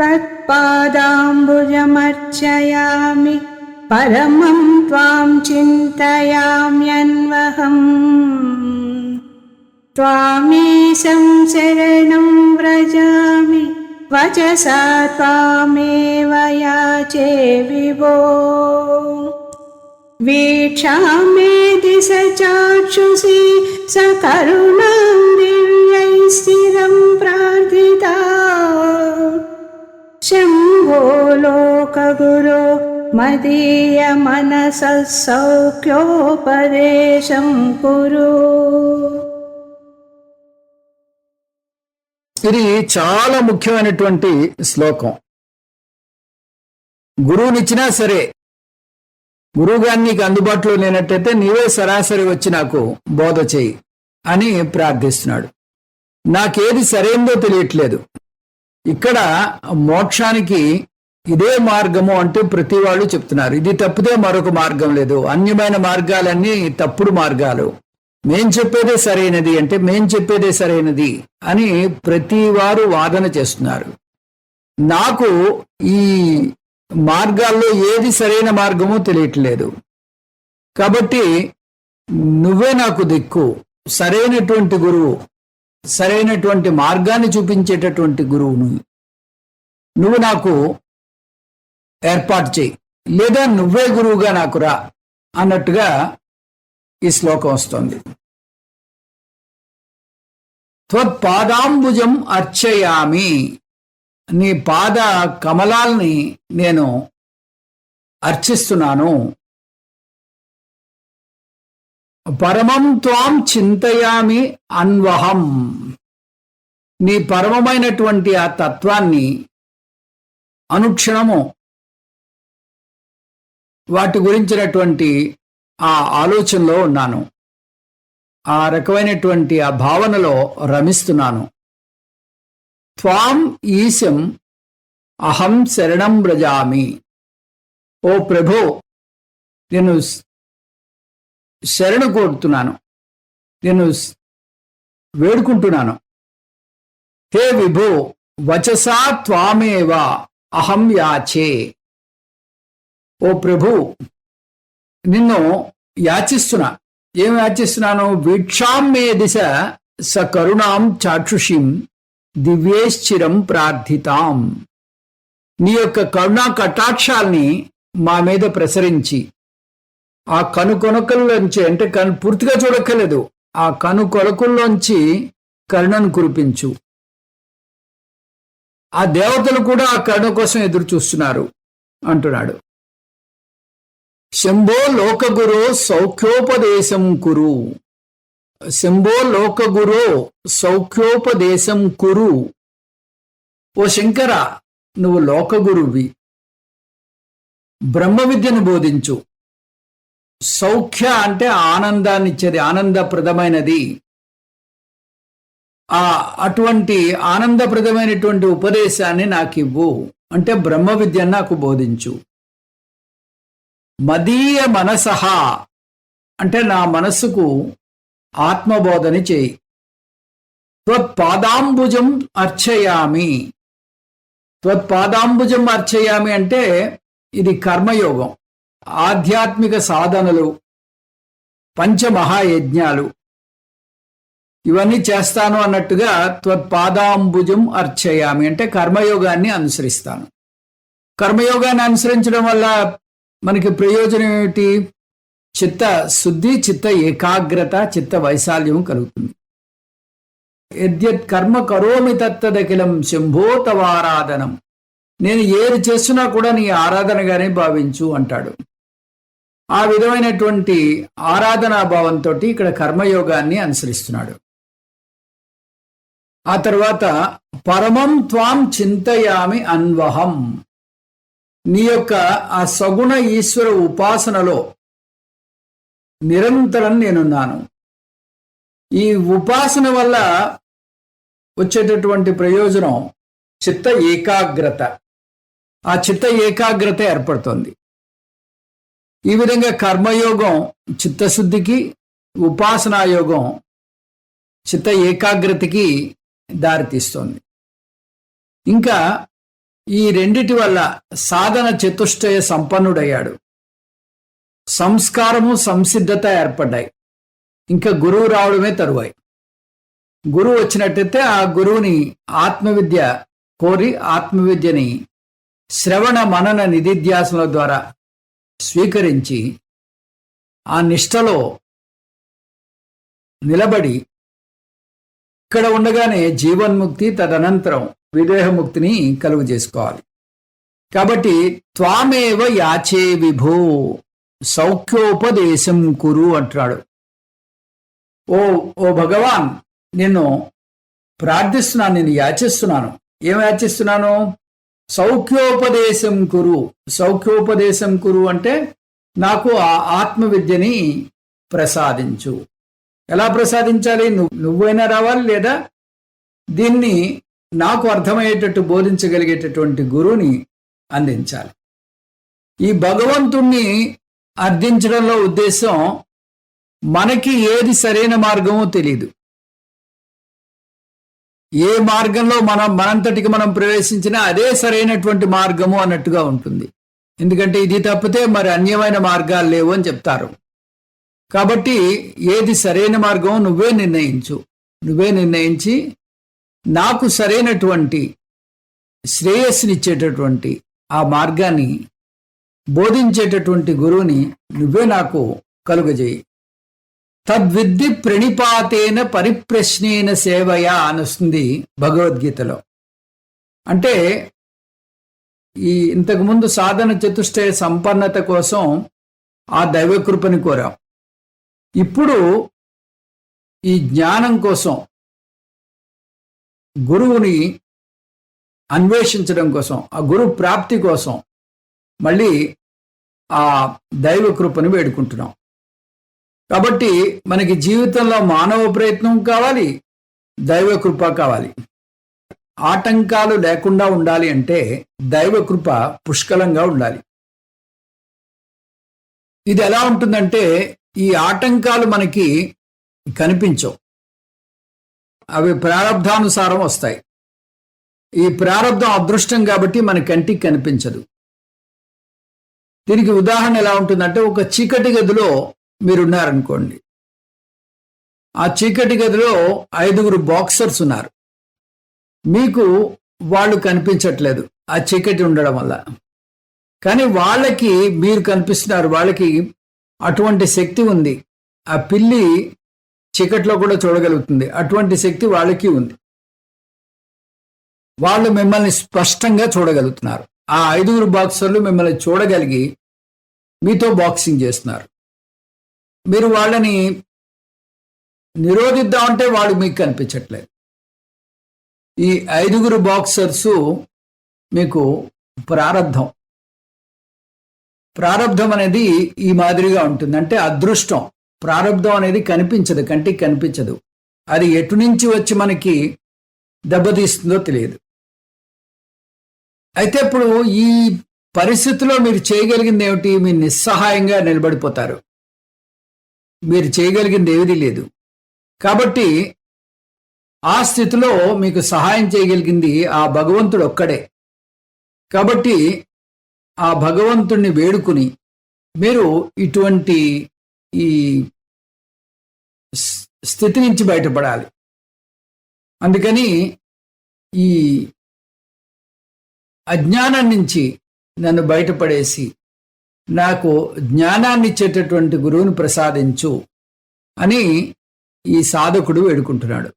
तत्पादाम्बुजमर्चयामि। परमं त्वां चिन्तयाम्यन्वहम्। त्वामीशं शरणं व्रजामि। वचसा त्वामेव याचे विभो। वीक्षामेति स चाक्षुषि स करुणां दिव्यै शम्भो लोकगुरो मदीयमनसः सौख्योपदेशं कुरु ఇది చాలా ముఖ్యమైనటువంటి శ్లోకం గురువునిచ్చినా సరే గురువు గారిని నీకు అందుబాటులో లేనట్టయితే నీవే సరాసరి వచ్చి నాకు బోధ చేయి అని ప్రార్థిస్తున్నాడు నాకేది సరైందో తెలియట్లేదు ఇక్కడ మోక్షానికి ఇదే మార్గము అంటే ప్రతి వాళ్ళు చెప్తున్నారు. ఇది తప్పితే మరొక మార్గం లేదు. అన్యమైన మార్గాలన్నీ తప్పుడు మార్గాలు. మేం చెప్పేదే సరైనది అంటే మేం చెప్పేదే సరైనది అని ప్రతి వారు వాదన చేస్తున్నారు. నాకు ఈ మార్గాల్లో ఏది సరైన మార్గమో తెలియట్లేదు. కాబట్టి నువ్వే నాకు దిక్కు. సరైనటువంటి గురువు. సరైనటువంటి మార్గాన్ని చూపించేటటువంటి గురువును. నువ్వు నాకు ఏర్పాటు చేయి. లేదా నువ్వే గురువుగా నాకు రా అన్నట్టుగా ఈ శ్లోకం వస్తుంది. త్వత్పాదాంబుజం అర్చయామి. నీ పాద కమలాల్ని నేను అర్చిస్తున్నాను. పరమం త్వాం చింతయామి అన్వహం. నీ పరమమైనటువంటి ఆ తత్వాన్ని అనుక్షణము వాటి గురించినటువంటి ఆ ఆలోచనలో ఉన్నాను. ఆ రకమైనటువంటి ఆ భావనలో రమిస్తున్నాను. త్వాం ఈశం అహం శరణం వ్రజామి. ఓ ప్రభో నేను శరణు కోరుతున్నాను. నేను వేడుకుంటున్నాను. హే విభో వచసా త్వామేవ? అహం యాచే. ఓ ప్రభు నిన్ను యాచిస్తున్నా. ఏం యాచిస్తున్నాను? వీక్షాం మే దిశ స కరుణాం చాక్షుషిం దివ్యేశ్చిరం ప్రార్థితాం. నీ యొక్క కరుణా కటాక్షాల్ని మా మీద ప్రసరించి ఆ కను కొనకల్లోంచి అంటే కను పూర్తిగా చూడక్కర్లేదు. ఆ కను కొలకుల్లోంచి కరుణను కురిపించు. ఆ దేవతలు కూడా ఆ కరుణ కోసం ఎదురు చూస్తున్నారు అంటున్నాడు. శంభో లోకగురు సౌఖ్యోపదేశం కురు. శంభో లోకగురు సౌఖ్యోపదేశం కురు. ఓ శంకర నువ్వు లోకగురువి. బ్రహ్మ విద్యను బోధించు. సౌఖ్య అంటే ఆనందాన్ని ఇచ్చేది ఆనందప్రదమైనది. ఆ అటువంటి ఆనందప్రదమైనటువంటి ఉపదేశాన్ని నాకు ఇవ్వు అంటే బ్రహ్మ విద్యను నాకు బోధించు. మదీయ మనసహ అంటే నా మనస్సుకు ఆత్మబోధని చేయి. త్వత్పాదాంబుజం అర్చయామి. త్వత్పాదాంబుజం అర్చయామి అంటే ఇది కర్మయోగం. ఆధ్యాత్మిక సాధనలు పంచమహాయజ్ఞాలు ఇవన్నీ చేస్తాను అన్నట్టుగా త్వత్పాదాంబుజం అర్చయామి అంటే కర్మయోగాన్ని అనుసరిస్తాను. కర్మయోగాన్ని అనుసరించడం వల్ల మనకి ప్రయోజనం ఏమిటి? చిత్త శుద్ధి చిత్త ఏకాగ్రత చిత్త వైశాల్యం కలుగుతుంది. యద్యత్ కర్మ కరోమి తత్తదఖిలం శంభోతవారాధనం. నేను ఏది చేస్తున్నా కూడా నీ ఆరాధనగానే భావించు అంటాడు. ఆ విధమైనటువంటి ఆరాధనాభావంతో ఇక్కడ కర్మయోగాన్ని అనుసరిస్తున్నాడు. ఆ తర్వాత పరమం త్వాం చింతయామి అన్వహం. నీ యొక్క ఆ సగుణ ఈశ్వర ఉపాసనలో నిరంతరం నేనున్నాను. ఈ ఉపాసన వల్ల వచ్చేటటువంటి ప్రయోజనం చిత్త ఏకాగ్రత. ఆ చిత్త ఏకాగ్రత ఏర్పడుతుంది. ఈ విధంగా కర్మయోగం చిత్తశుద్ధికి ఉపాసనాయోగం చిత్త ఏకాగ్రతకి దారితీస్తుంది. ఇంకా ఈ రెండిటి వల్ల సాధన చతుష్టయ సంపన్నుడయ్యాడు. సంస్కారము సంసిద్ధత ఏర్పడ్డాయి. ఇంకా గురువు రావడమే తరువాయి. గురువు వచ్చినట్టయితే ఆ గురువుని ఆత్మవిద్య కోరి ఆత్మవిద్యని శ్రవణ మనన నిధిధ్యాసనల ద్వారా స్వీకరించి ఆ నిష్టలో నిలబడి ఇక్కడ ఉండగానే జీవన్ముక్తి తదనంతరం విదేహముక్తిని కలుగు చేసుకోవాలి. కాబట్టి త్వామేవ యాచే విభో సౌఖ్యోపదేశం కురు అంటున్నాడు. ఓ ఓ భగవాన్ నిన్ను ప్రార్థిస్తున్నాను నేను యాచిస్తున్నాను. ఏం యాచిస్తున్నాను? సౌఖ్యోపదేశం కురు. సౌఖ్యోపదేశం కురు అంటే నాకు ఆ ఆత్మవిద్యని ప్రసాదించు. ఎలా ప్రసాదించాలి? నువ్వు నువ్వైనా రావాలి లేదా దీన్ని నాకు అర్థమయ్యేటట్టు బోధించగలిగేటటువంటి గురువుని అందించాలి. ఈ భగవంతుణ్ణి అర్థించడంలో ఉద్దేశం మనకి ఏది సరైన మార్గమో తెలియదు ఏ మార్గంలో మనం మనంతటికి మనం ప్రవేశించినా అదే సరైనటువంటి మార్గము అన్నట్టుగా ఉంటుంది. ఎందుకంటే ఇది తప్పితే మరి అన్యమైన మార్గాలు లేవు అని చెప్తారు. కాబట్టి ఏది సరైన మార్గం నువ్వే నిర్ణయించు. నువ్వే నిర్ణయించి నాకు సరైనటువంటి శ్రేయస్సునిచ్చేటటువంటి ఆ మార్గాన్ని బోధించేటటువంటి గురువుని నువ్వే నాకు కలుగజేయి. తద్విద్ది ప్రణిపాతేన పరిప్రశ్నేన సేవయ అనొస్తుంది భగవద్గీతలో. అంటే ఈ ఇంతకుముందు సాధన చతుష్టయ సంపన్నత కోసం ఆ దైవకృపని కోరాం. ఇప్పుడు ఈ జ్ఞానం కోసం గురువుని అన్వేషించడం కోసం ఆ గురు ప్రాప్తి కోసం మళ్ళీ ఆ దైవ కృపను వేడుకుంటున్నాం. కాబట్టి మనకి జీవితంలో మానవ ప్రయత్నం కావాలి దైవ కృప కావాలి. ఆటంకాలు లేకుండా ఉండాలి అంటే దైవ కృప పుష్కలంగా ఉండాలి. ఇది ఎలా ఉంటుందంటే ఈ ఆటంకాలు మనకి కనిపించవు. అవి ప్రారంధానుసారం వస్తాయి. ఈ ప్రారంధం అదృష్టం కాబట్టి మన కంటికి కనిపించదు. దీనికి ఉదాహరణ ఎలా ఉంటుందంటే ఒక చీకటి గదిలో మీరున్నారనుకోండి. ఆ చీకటి గదిలో ఐదుగురు బాక్సర్స్ ఉన్నారు. మీకు వాళ్ళు కనిపించట్లేదు. ఆ చీకటి ఉండడం వల్ల. కానీ వాళ్ళకి మీరు కనిపిస్తున్నారు. వాళ్ళకి అటువంటి శక్తి ఉంది. ఆ పిల్లి చీకట్లో కూడా చూడగలుగుతుంది. అటువంటి శక్తి వాళ్ళకి ఉంది. వాళ్ళు మిమ్మల్ని స్పష్టంగా చూడగలుగుతున్నారు. ఆ ఐదుగురు బాక్సర్లు మిమ్మల్ని చూడగలిగి మీతో బాక్సింగ్ చేస్తున్నారు. మీరు వాళ్ళని నిరోధిద్దామంటే వాళ్ళు మీకు కనిపించట్లేదు. ఈ ఐదుగురు బాక్సర్స్ మీకు ప్రారంధం. ప్రారంధం అనేది ఈ మాదిరిగా ఉంటుంది. అంటే అదృష్టం. ప్రారంధం అనేది కనిపించదు. కంటికి కనిపించదు. అది ఎటు నుంచి వచ్చి మనకి దెబ్బతీస్తుందో తెలియదు. అయితే ఇప్పుడు ఈ పరిస్థితిలో మీరు చేయగలిగింది ఏమిటి? మీరు నిస్సహాయంగా నిలబడిపోతారు. మీరు చేయగలిగింది ఏదీ లేదు. కాబట్టి ఆ స్థితిలో మీకు సహాయం చేయగలిగింది ఆ భగవంతుడు ఒక్కడే. కాబట్టి ఆ భగవంతుణ్ణి వేడుకుని మీరు ఇటువంటి ఈ స్- స్థితి నుంచి బయటపడాలి. అందుకని ఈ అజ్ఞానం నుంచి నన్ను బయటపడేసి నాకు జ్ఞానాన్ని ఇచ్చేటటువంటి గురువును ప్రసాదించు అని ఈ సాధకుడు వేడుకుంటున్నాడు.